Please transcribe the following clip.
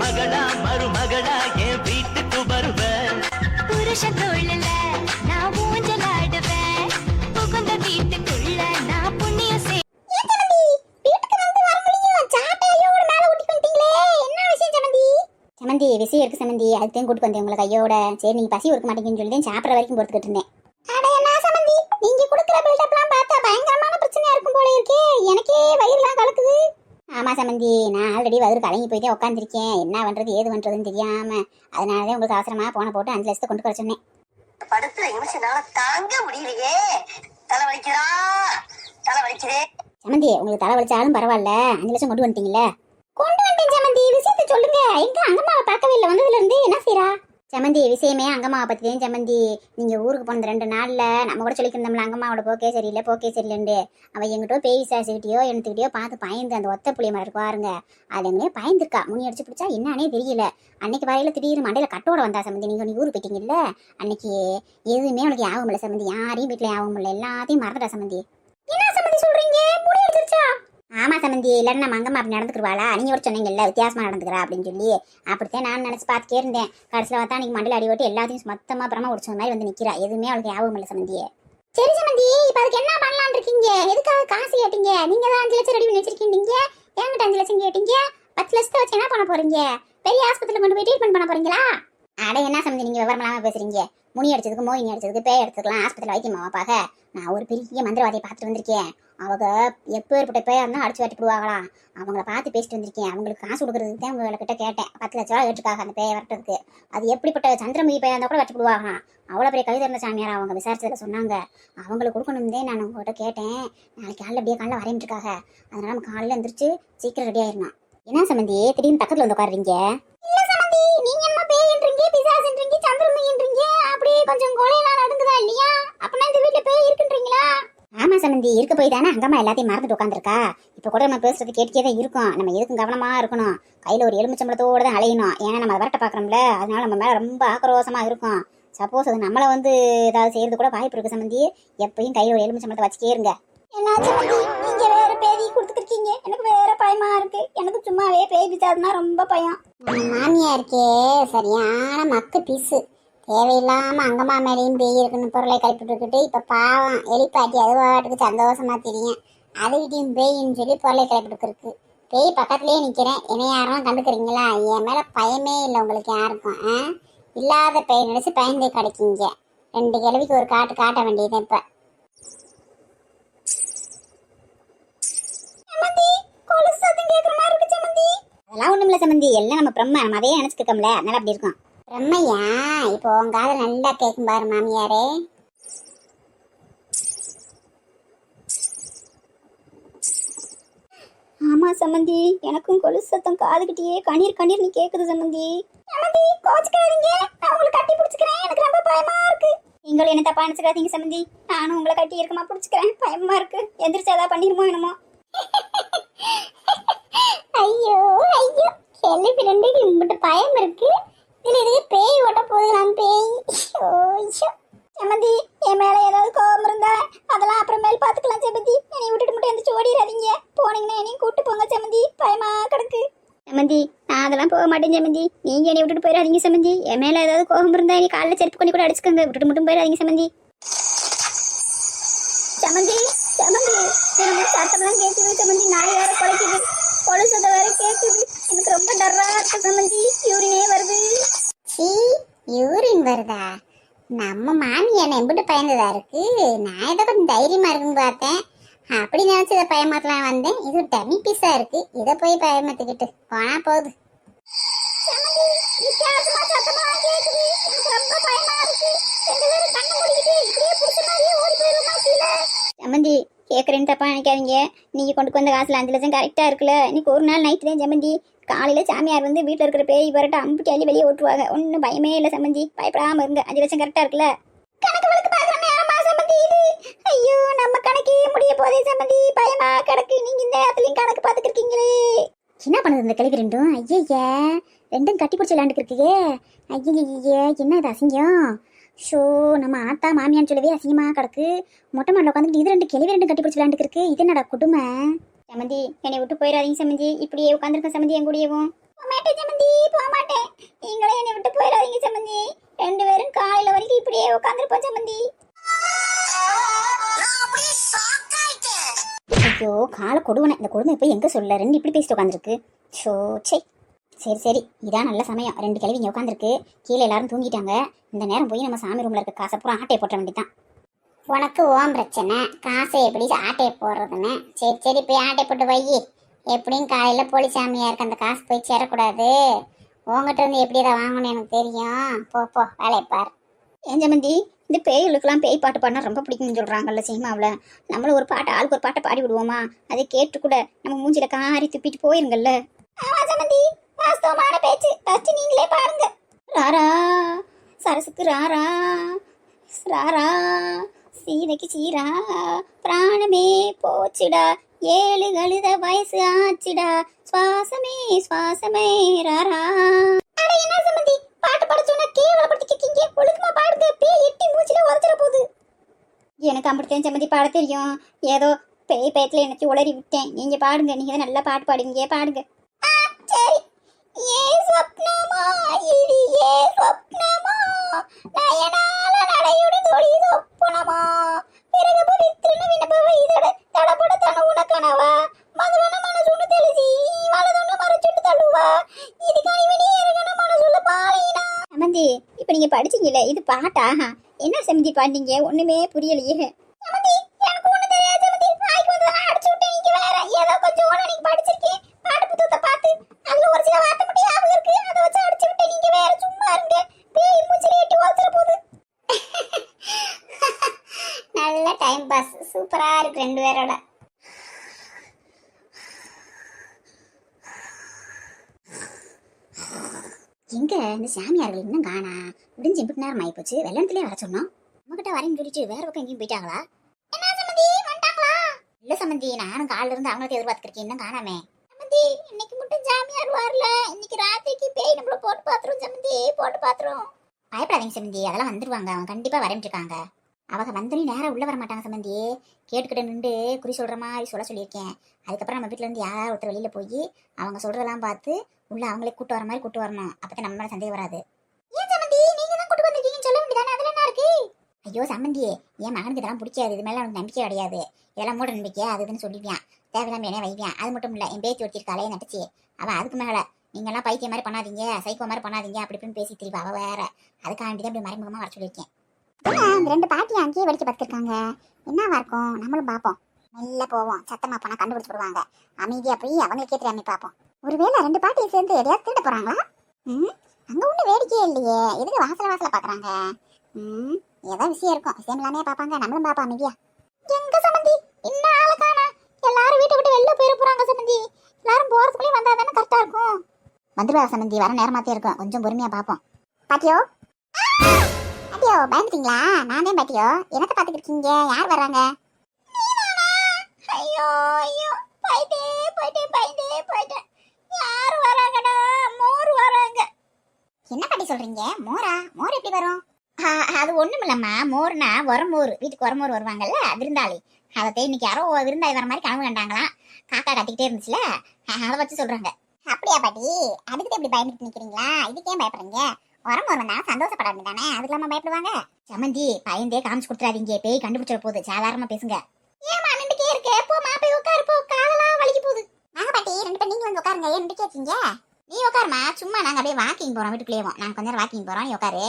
மகளா மருமகளா என் வீட்டுக்கு வருவ. புருஷ தோழல நான் ஊஞ்சலாடுவேன். புகுந்த வீட்டுக்குள்ள நான் புண்ணியம் செய் சமந்தி? விஷயம் இருக்கு சமந்தி. அதுதான் கூட்டு வந்தேன் உங்களை கையோட. சரி நீங்க பசி இருக்க மாட்டேங்குன்னு சொல்லி தான் சாப்பிட்ற வரைக்கும் பொறுத்துக்கிட்டு இருந்தேன். அட என்ன சமந்தி? நீங்க கொடுக்குற பில்டப்லாம் பார்த்தா பயங்கரமான பிரச்சனையா இருக்கும் போல இருக்கே. எனக்கே வயிறுலாம் கலக்குது. ஆமா சமந்தி நான் ஆல்ரெடி வயிறு கலங்கி போயிட்டே உட்காந்துருக்கேன் என்ன பண்றது ஏது பண்றதுன்னு தெரியாம. அதனாலதான் உங்களுக்கு அவசரமா போன போட்டு அஞ்சு லட்சத்தை கொண்டு வர சொன்னேன். நிமிஷம்னால தாங்க முடியலையே. தலை வலிக்கிறா தலை வலிக்கிறே சமந்தி உங்களுக்கு தலை வலிச்சாலும் பரவாயில்ல. அஞ்சு லட்சம் கொண்டு வந்துட்டீங்கல்ல? கொண்டு வந்துட்டேன் சமந்தி. விஷயத்தை சொல்லுங்க. எங்க அங்கம்மாவை பார்க்கவே இல்லை. வந்ததுல இருந்து என்ன செய்றா? சமந்தி விஷயமே அங்கம்மாவை பற்றி தான் சமந்தி நீங்கள் ஊருக்கு போன ரெண்டு நாளில் நம்ம கூட சொல்லிக்கிருந்தோம்ல அங்கம்மாவோட போக்கே சரியில்லை போக்கே சரியில்லைன்னு அவள் எங்கிட்டோ பேய் சாசிக்கிட்டயோ எனத்துக்கிட்டயோ பார்த்து பயந்து அந்த ஒத்த புளிய மலர் பாருங்க அது எங்கேயே பயந்துருக்கா. முனி அடிச்சு பிடிச்சா என்னன்னே தெரியல. அன்னைக்கு வரையில திடீர்னு மண்டையில் கட்டோட வந்தா சமந்தி. நீங்கள் நீ ஊருக்கு போயிட்டீங்கல்ல? அன்னைக்கு எதுவுமே உனக்கு ஞாபகம் இல்லை சமந்தி. யாரையும் வீட்டில் ஞாபகம் இல்லை. எல்லாத்தையும் மறந்துட்டா சமந்தி என்ன சமந்தி சொல்றீங்க முடி ஆமாம் ஆமா சமந்தி இல்லைன்னு நம்ம அங்கம்மா அப்படி நடந்துக்குருவாளா? நீங்க ஒரு சொன்னீங்கல்ல வித்தியாசமா நடந்துக்கிறா அப்படின்னு சொல்லி. அப்படித்தான் நான் நினைச்சு பார்த்துட்டே இருந்தேன். கடைசியில் பார்த்தா அன்றைக்கி மண்டல அடி ஓட்டி எல்லாத்தையும் மொத்தமாக அப்புறமா உடிச்ச மாதிரி வந்து நிக்கிறா. எதுவுமே அவளுக்கு ஞாபகம் இல்லை சமந்தியே. சரி சமந்தி இப்போ அதுக்கு என்ன பண்ணலாம்னு இருக்கீங்க? எதுக்காக காசு கேட்டீங்க? நீங்க தான் அஞ்சு லட்சம் ரெடி பண்ணி வச்சிருக்கீங்க என்கிட்ட அஞ்சு லட்சம் கேட்டீங்க. பத்து லட்சத்தை வச்சு என்ன பண்ண போறீங்க? பெரிய ஆஸ்பத்திரியில் கொண்டு போய் ட்ரீட்மெண்ட் பண்ண போறீங்களா? அட என்ன சமந்தி நீங்க விவரம் இல்லாம பேசுறீங்க. முனி அடிச்சதுக்கு மோகினி அடிச்சதுக்கு பேய் எடுத்துக்கலாம் ஆஸ்பத்திரியில் வைக்குமாவாப்பாக நான் ஒரு பெரிய மந்திரவாதியை பார்த்துட்டு வந்திருக்கேன். அவங்க எப்போ ஏற்பட்ட பேயா இருந்தால் அடிச்சு வாட்டி அவங்கள பார்த்து பேசிட்டு வந்திருக்கேன். அவங்களுக்கு காசு கொடுக்குறதுக்கு தான் உங்கள்கிட்ட கிட்ட கேட்டேன். பத்து லட்ச ரூபா கேட்டுருக்காங்க அந்த பேயை வரட்டுறதுக்கு. அது எப்படிப்பட்ட சந்திரமுகி பேயா இருந்தால் கூட வச்சு விடுவாங்களாம் அவ்வளோ பெரிய கவிதை இருந்த சாமியார் அவங்க விசாரிச்சதில் சொன்னாங்க. அவங்களுக்கு கொடுக்கணும்னே நான் உங்கள்கிட்ட கேட்டேன். நாளைக்கு காலைல அப்படியே காலைல வரையிட்டுருக்காங்க அதனால நம்ம காலையில் எழுந்திரிச்சு சீக்கிரம் ரெடி ஆயிடணும். என்ன சம்பந்தி திடீர்னு பக்கத்தில் வந்து உட்காருறீங்க? இல்ல சம்பந்தி என்ன பேயின்றீங்க பிசாசுன்றீங்க சந்திரமுகின்றீங்க. அப்படி கொஞ்சம் கொலையெல்லாம் நடக்குதா இல்லையா? அப்படின்னா இந்த வீட்டுல பேய் இருக்குன்றீங்களா? ஆமா சம்பந்தி இருக்க போய் தானே அங்கம்மா எல்லாத்தையும் மறந்துட்டு உட்காந்துருக்கா இப்ப கூட நம்ம பேசுறது கேட்டுக்கே தான் இருக்கும். நம்ம எதுக்கும் கவனமா இருக்கணும்? கையில ஒரு எலுமிச்சம்பளத்தோட தான் அலையணும். ஏன்னா நம்ம விரட்ட பாக்குறோம்ல அதனால நம்ம மேல ரொம்ப ஆக்ரோஷமா இருக்கும். சப்போஸ் அது நம்மள வந்து ஏதாவது செய்யறது கூட வாய்ப்பு இருக்கு சம்பந்தி எப்பயும் கையில ஒரு எலுமிச்சம்பளத்தை வச்சுட்டே இருங்க. என்னாச்சு நீங்க வேற பேதி கொடுத்துருக்கீங்க எனக்கு வேற பயமா இருக்கு. எனக்கு சும்மாவே பேய் பிச்சாதுன்னா ரொம்ப பயம். மாமியா இருக்கே சரியான மக்கு பீஸு தேவையில்லாம அங்கம்மா மேலேயும் பேய் இருக்குன்னு பொருளை கிளப்பிட்டு இப்ப பாவம் எலிப்பாட்டி அது பாட்டுக்கு சந்தோஷமா தெரியும். அதுகிட்டையும் பேயின்னு சொல்லி பொருளை கிளப்பிட்டு பேய் பக்கத்துலயே நிக்கிறேன். என்னை யாரும் கண்டுக்கிறீங்களா? என் மேல பயமே இல்லை உங்களுக்கு யாருக்கும் ஆ? இல்லாத பேய் நினைச்சு பயந்தே கிடைக்கீங்க. ரெண்டு கிழவிக்கு ஒரு காட்டு காட்ட வேண்டியது இப்ப. அதெல்லாம் ஒண்ணுமில்ல சம்மந்தி எல்லாம் நம்ம பிரம்ம. நம்ம அதே நினைச்சுக்கோம்ல அதனால அப்படி இருக்கும். பிரம்மையா இப்போ உங்க காதை நல்லா கேட்கும் பாரு மாமியாரே. ஆமா சம்மந்தி எனக்கும் கொலுசு சத்தம் காதுகிட்டயே கண்ணீர் கண்ணீர் நீ கேக்குது சம்மந்தி சம்மந்தி கோச்சுக்காதீங்க. நான் உங்களை கட்டி பிடிச்சுக்கிறேன். எனக்கு ரொம்ப பயமா இருக்கு. நீங்களும் என்ன தப்பா நினைச்சுக்காதீங்க சம்மந்தி நானும் உங்களை கட்டி இருக்கமா பிடிச்சுக்கிறேன். பயமா இருக்கு. எந்திரிச்சு ஏதாவது பண்ணிருமோ என்னமோ. ஐயோ ஐயோ. கேள்வி ரெண்டுக்கு இம்பிட்டு பயம் இருக்கு. இதுல இதுக்கு பேய் ஓட்ட போதுலாம் பேய். சமந்தி என் மேல ஏதாவது கோபம் இருந்தா அதெல்லாம் அப்புறமேல் பாத்துக்கலாம் சமந்தி. என்னை விட்டுட்டு மட்டும் எந்த ஓடிடாதீங்க போனீங்கன்னா என்னையும் கூட்டு போங்க சமந்தி. பயமா கிடக்கு. சமந்தி நான் அதெல்லாம் போக மாட்டேன் சமந்தி. நீங்க என்னை விட்டுட்டு போயிடாதீங்க சமந்தி. என் மேல ஏதாவது கோபம் இருந்தா நீ காலைல செருப்பு பண்ணி கூட அடிச்சுக்கோங்க. விட்டுட்டு மட்டும் போயிடாதீங்க சமந்தி. சமந்தி சமந்தி. எனக்கு சத்தம்லாம் கேட்குது சமந்தி. நாய் வேற குலைக்குது. பொழுசத வேற கேட்குது. எனக்கு ரொம்ப டர்ரா இருக்கு சமந்தி யூரினே வருது சீ வருதா நம்ம மாமி என்ன எம்பிட்டு பயந்ததா இருக்கு? நான் ஏதோ கொஞ்சம் தைரியமா இருக்குன்னு பார்த்தேன். அப்படி நினைச்சு இதை பயமாத்தலாம் வந்தேன். இது டமி பீஸா இருக்கு. இதை போய் பயமாத்திக்கிட்டு போனா போகுது. சமந்தி? சம்மந்தி கேட்குறேன்னு தப்பா நினைக்காதீங்க. நீங்கள் கொண்டு வந்த காசில் அஞ்சு லட்சம் கரெக்டாக இருக்குல்ல. இன்னைக்கு ஒரு நாள் நைட்டு தான் சம்மந்தி காலையில் சாமியார் வந்து வீட்டில் இருக்கிற பேய் வரட்டு அம்புட்டி அள்ளி வெளியே ஓட்டுவாங்க. ஒன்றும் பயமே இல்லை சம்மந்தி பயப்படாமல் இருங்க. அஞ்சு லட்சம் கரெக்டாக இருக்குல்ல? கணக்கு வழக்கு பார்க்குற நேரமா சம்மந்தி இது ஐயோ நம்ம கணக்கே முடிய போதே சம்மந்தி பயமா கிடக்கு. நீங்கள் இந்த நேரத்துலையும் கணக்கு பார்த்துக்கிருக்கீங்களே. என்ன பண்ணுது இந்த கிழவி ரெண்டும்? ஐயய்யா ரெண்டும் கட்டி பிடிச்சி விளாண்டுக்கு ஐயய்யா என்ன இது அசிங்கம்? ஷோ நம்ம ஆத்தா மாமியான்னு சொல்லவே அசிங்கமாக கிடக்கு. மொட்டை மாடல உட்காந்துட்டு இது ரெண்டு கிளவி ரெண்டு கட்டி பிடிச்சி விளாண்டுக்கு இது என்னடா குடும்பம் சமந்தி என்னை விட்டு போயிடாதீங்க சமந்தி. இப்படியே உட்காந்துருக்க சமந்தி என் கூடயேவும் போமாட்டேன் செமந்தி போக மாட்டேன். நீங்களே என்னை விட்டு போயிடாதீங்க சம்மந்தி ரெண்டு பேரும் காலையில வரைக்கும் இப்படியே உட்காந்துருப்போம் சமந்தி. ஐயோ காலை கொடுவனை. இந்த கொடுமை போய் எங்கே சொல்ல? ரெண்டு இப்படி பேசிட்டு உட்காந்துருக்கு ஷோ சே சரி சரி. இதான் நல்ல சமயம். ரெண்டு கிழவி இங்கே உட்காந்துருக்கு கீழே எல்லாரும் தூங்கிட்டாங்க. இந்த நேரம் போய் நம்ம சாமி ரூமில் இருக்க காசை பூரா ஆட்டையை போட்ட வேண்டியதான் உனக்கு ஓம் பிரச்சனை. காசை எப்படி ஆட்டையை போடுறதுன்னு? சரி சரி போய் ஆட்டை போட்டு வை. எப்படியும் காலையில் போலி சாமியாருக்கு அந்த காசு போய் சேரக்கூடாது. உங்ககிட்ட இருந்து எப்படி அதை வாங்கணும் எனக்கு தெரியும். போ போ வேலையை பார். ஏன் ஜமந்தி இந்த பேய்களுக்கெல்லாம் பேய் பாட்டு பாடினா ரொம்ப பிடிக்கும்னு சொல்கிறாங்கல்ல சினிமாவில். நம்மளும் ஒரு பாட்டு ஆளுக்கு ஒரு பாட்டை பாடி விடுவோமா? அதை கேட்டு கூட நம்ம மூஞ்சில காரி துப்பிட்டு போயிருங்கல்ல. ஆமா சமந்தி வாஸ்தவமான பேச்சு. ஃபர்ஸ்ட் நீங்களே பாடுங்க ராரா சரசுக்கு ராரா ராரா. சீதைக்கு சீரா பிராணமே போச்சுடா. ஏழு கழுத வயசு ஆச்சுடா. சுவாசமே சுவாசமே ராரா. அட என்ன சம்பந்தி? பாட்டு பாட சொன்னா கேவலப்படுத்திக்கிங்க ஒழுக்கமா பாடுங்க. பேய் எட்டி மூச்சில உதச்சிட போகுது. எனக்கு அப்படித்தான் சம்மந்தி பாட தெரியும். ஏதோ பேய் பயத்துல எனக்கு உளறி விட்டேன். நீங்க பாடுங்க. நீங்க தான் நல்லா பாட்டு பாடுவீங்க. பாடுங்க. சரி. சமந்தி இப்ப நீங்க படிச்சீங்கல்ல இது பாட்டா? என்ன சமந்தி பாண்டீங்க? ஒண்ணுமே புரியலையே. சமந்தி எனக்கு ஒண்ணு தெரியாது சமந்தி. வாய்க்கு வந்ததெல்லாம் அடிச்சு விட்டு நீங்க வேற ஏதோ கொஞ்சம் ஓட நீங்க படிச்சிருக்கேன் பாட்டு புத்தகத்தை பார்த்து அதுல ஒரு சில வார்த்தை மட்டும் ஞாபகம் இருக்கு. அதை வச்சு அடிச்சு விட்டு நீங்க வேற சும்மா இருங்க. பேய் மூச்சில எட்டி வளர்த்துற போகுது. நல்ல டைம் பாஸ் சூப்பரா இருக்கு ரெண்டு பேரோட. எங்க இந்த சாமியார்கள் இன்னும் காணா? முடிஞ்சு இப்படி நேரம் ஆகி போச்சு வெள்ளத்திலே வர சொன்னோம். நம்மகிட்ட வரேன்னு சொல்லிட்டு வேற பக்கம் எங்கேயும் போயிட்டாங்களா? என்ன சம்மந்தி வந்துட்டாங்களா? இல்ல சம்மந்தி நானும் காலைல இருந்து அவங்களுக்கு எதிர்பார்த்துருக்கேன். இன்னும் காணாமே. சம்மந்தி இன்னைக்கு மட்டும் சாமியார் வரல. இன்னைக்கு ராத்திரிக்கு பேய் நம்மள போட்டு பாத்துரும் சம்மந்தி போட்டு பாத்துரும். பயப்படாதீங்க சம்மந்தி அதெல்லாம் வந்துருவாங்க. அவங்க கண்டிப்பா வரேன் இருக்காங்க. அவங்க வந்தனே நேரம் உள்ள வர மாட்டாங்க சம்மந்தி. கேட்டுக்கிட்ட நின்று குறி சொல்ற மாதிரி சொல்ல சொல்லியிருக்கேன். அதுக்கப்புறம் நம்ம வீட்டிலேருந்து இருந்து யாராவது ஒருத்தர் வெளியில போய் அவங்க சொல்றதெல்லாம் பார்த்து உள்ள அவங்களே கூட்டு வர மாதிரி கூட்டு வரணும். அப்பதான் நம்ம மேல சந்தேகம் வராது. ஏன் சம்மந்தி நீங்க தான் கூட்டு வந்திருக்கீங்கன்னு சொல்ல வேண்டியதானே? அதுல என்ன இருக்கு? ஐயோ சம்மந்தியே என் மகனுக்கு இதெல்லாம் பிடிக்காது. இது மேல அவனுக்கு நம்பிக்கை கிடையாது. இதெல்லாம் மூட நம்பிக்கை அது இதுன்னு சொல்லிவியான் தேவையில்லாம என்ன வைவியான் அது மட்டும் இல்ல என் பேத்தி ஒருத்திருக்காளே நடிச்சு. அவ அதுக்கு மேல நீங்கெல்லாம் பைத்திய மாதிரி பண்ணாதீங்க சைக்கோ மாதிரி பண்ணாதீங்க அப்படி இப்படின்னு பேசி திரிவா அவ வேற. அதுக்காண்டி தான் இப்படி மறைமுகமா வர சொல்லியிருக்கேன். அந்த ரெண்டு பாட்டி அங்கேயே வெடிக்க பார்த்துருக்காங்க என்னவா இருக்கும்? நம்மளும் பார்ப்போம். மெல்ல போவோம். சத்தமா போனா கண்டுபிடிச்சு விடுவாங்க. அமைதியா போய் அவங்களுக்கே தெரியாம பார்ப்போம் ஒருவேளை ரெண்டு பாட்டியும் சேர்ந்து எதையாவது திருட போறாங்களா? ம் அங்க ஒண்ணு வேடிக்கையே இல்லையே. எதுக்கு வாசல வாசல பாக்குறாங்க? ம் ஏதோ விஷயம் இருக்கும். விஷயம் எல்லாமே பாப்பாங்க நம்மளும் பாப்பா அமைதியா. எங்க சம்பந்தி இன்னும் ஆள காணா? எல்லாரும் வீட்டை விட்டு வெளில போயிட போறாங்க சம்பந்தி எல்லாரும் போறதுக்குள்ளே வந்தா தானே கரெக்டா இருக்கும். வந்துருவா சம்பந்தி வர நேரமாத்தே இருக்கும். கொஞ்சம் பொறுமையா பாப்போம் பாட்டியோ? பாட்டியோ பயந்துட்டீங்களா? நானே பாட்டியோ? எனக்கு பாத்துக்கிட்டு இருக்கீங்க? யார் வர்றாங்க? ஐயோ ஐயோ போயிட்டே போயிட்டே போயிட்டே போயிட்டேன் யார் வராங்கடா மோர் வராங்க என்ன பாட்டி சொல்றீங்க? மோரா? மோர் எப்படி வரும்? அது ஒண்ணும் இல்லம்மா மோர்னா உரமோர் வீட்டுக்கு உரமோர் வருவாங்கல்ல விருந்தாளி. அதை இன்னைக்கு யாரோ விருந்தாளி வர மாதிரி கனவு கண்டாங்களாம் காக்கா கத்திக்கிட்டே இருந்துச்சுல. அதை வச்சு சொல்றாங்க. அப்படியா பாட்டி? அதுக்கு இப்படி பயந்துட்டு நிக்கிறீங்களா? இதுக்கே ஏன் பயப்படுறீங்க? வரமோர் வந்தா சந்தோஷப்பட வேண்டியதானே? அதுக்கு இல்லாம பயப்படுவாங்க. சமந்தி பயந்தே காமிச்சு கொடுத்துறாதீங்க. பேய் கண்டுபிடிச்சிட போகுது. சாதாரணமா பேசுங்க. ஏமா நின்றுக்கே இருக்கு? போமா போய் உட்காரு போ. காதலா வலிக்கு போகுது. வாங்க பாட்டி. ரெண்டு பேர் நீங்க வந்து உட்காருங்க. ஏன் நின்றுக்கே நீ உட்காருமா சும்மா நாங்கள் அப்படியே வாக்கிங் போகிறோம் வீட்டுக்குள்ளேயே நாங்கள் கொஞ்ச நேரம் வாக்கிங் போகிறோம் நீ உட்காரு